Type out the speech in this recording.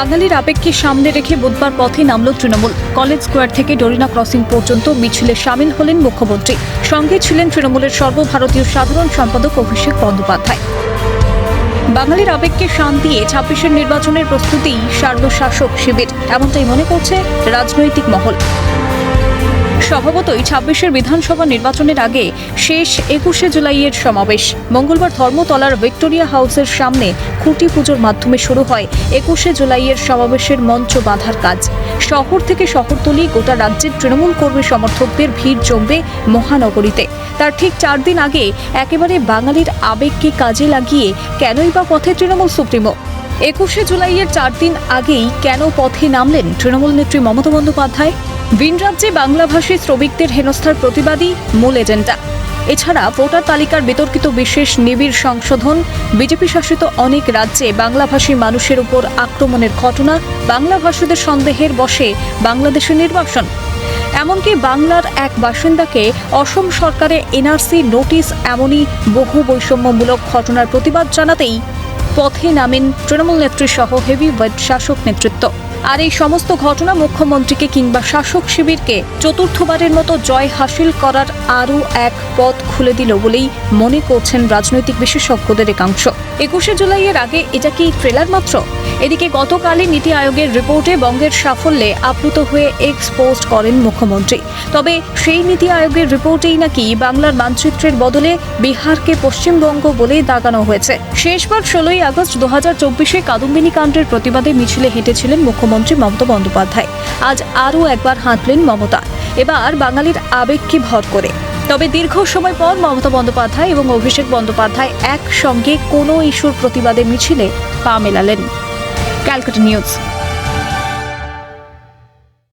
বাঙালির আবেগকে সামনে রেখে বুধবার পথে নামল তৃণমূল। কলেজ স্কোয়ার থেকে ডরিনা ক্রসিং পর্যন্ত মিছিলে সামিল হলেন মুখ্যমন্ত্রী। সঙ্গে ছিলেন তৃণমূলের সর্বভারতীয় সাধারণ সম্পাদক অভিষেক বন্দ্যোপাধ্যায়। বাঙালির আবেগকে শান দিয়ে ছাব্বিশের নির্বাচনের প্রস্তুতি সার্বশাসক শাসক শিবির। এমনটাই মনে করছে রাজনৈতিক মহল। স্বভাবতই ছাব্বিশের বিধানসভা নির্বাচনের আগে শেষ একুশে জুলাইয়ের সমাবেশ। মঙ্গলবার ধর্মতলার ভিক্টোরিয়া হাউসের সামনে খুঁটি পুজোর মাধ্যমে শুরু হয় একুশে জুলাইয়ের সমাবেশের মঞ্চ বাঁধার কাজ। শহর থেকে শহরতলি গোটা রাজ্যের তৃণমূল কর্মী সমর্থকদের ভিড় জমবে মহানগরীতে। তার ঠিক চার দিন আগে একেবারে বাঙালির আবেগকে কাজে লাগিয়ে কেনই বা পথে তৃণমূল সুপ্রিমো? একুশে জুলাইয়ের চার দিন আগেই কেন পথে নামলেন তৃণমূল নেত্রী মমতা বন্দ্যোপাধ্যায়? ভিন রাজ্যে বাংলাভাষী শ্রমিকদের হেনস্থার প্রতিবাদী মূল এজেন্ডা। এছাড়া ভোটার তালিকার বিতর্কিত বিশেষ নিবিড় সংশোধন, বিজেপি শাসিত অনেক রাজ্যে বাংলাভাষী মানুষের উপর আক্রমণের ঘটনা, বাংলাভাষীদের সন্দেহের বসে বাংলাদেশের নির্বাসন এমনকি বাংলার এক বাসিন্দাকে অসম সরকারে এনআরসি নোটিশ এমনই বহু বৈষম্যমূলক ঘটনার প্রতিবাদ জানাতেই পথে নামেন তৃণমূল নেত্রী সহ হেভিওয়েট শাসক নেতৃত্ব। আর এই সমস্ত ঘটনা মুখ্যমন্ত্রীকে কিংবা শাসক শিবিরকে চতুর্থবারের মতো জয় হাসিল করার আরও এক পথ খুলে দিল বলেই মনে করছেন রাজনৈতিক বিশেষজ্ঞদের একাংশ। একুশে জুলাইয়ের আগে এটা কি ট্রেলার মাত্র? এদিকে গতকালই নীতি আয়োগের রিপোর্টে বঙ্গের সাফল্যে আপ্লুত হয়ে এক্স পোস্ট করেন মুখ্যমন্ত্রী। তবে সেই নীতি আয়োগের রিপোর্টেই নাকি বাংলার মানচিত্রের বদলে বিহারকে পশ্চিমবঙ্গ বলে দাগানো হয়েছে। শেষবার ষোলোই আগস্ট দু হাজার চব্বিশে কাদম্বিনী কাণ্ডের প্রতিবাদে মিছিলে হেঁটেছিলেন মুখ্যমন্ত্রী মমতা বন্দ্যোপাধ্যায়। আজ আরও একবার হাঁটলেন মমতা। এবার বাঙালির আবেগকে ভর করে। তবে দীর্ঘ সময় পর মমতা বন্দ্যোপাধ্যায় এবং অভিষেক বন্দ্যোপাধ্যায় একসঙ্গে কোনো ইস্যুর প্রতিবাদে মিছিলে পা মেলালেন। ক্যালকাটা নিউজ।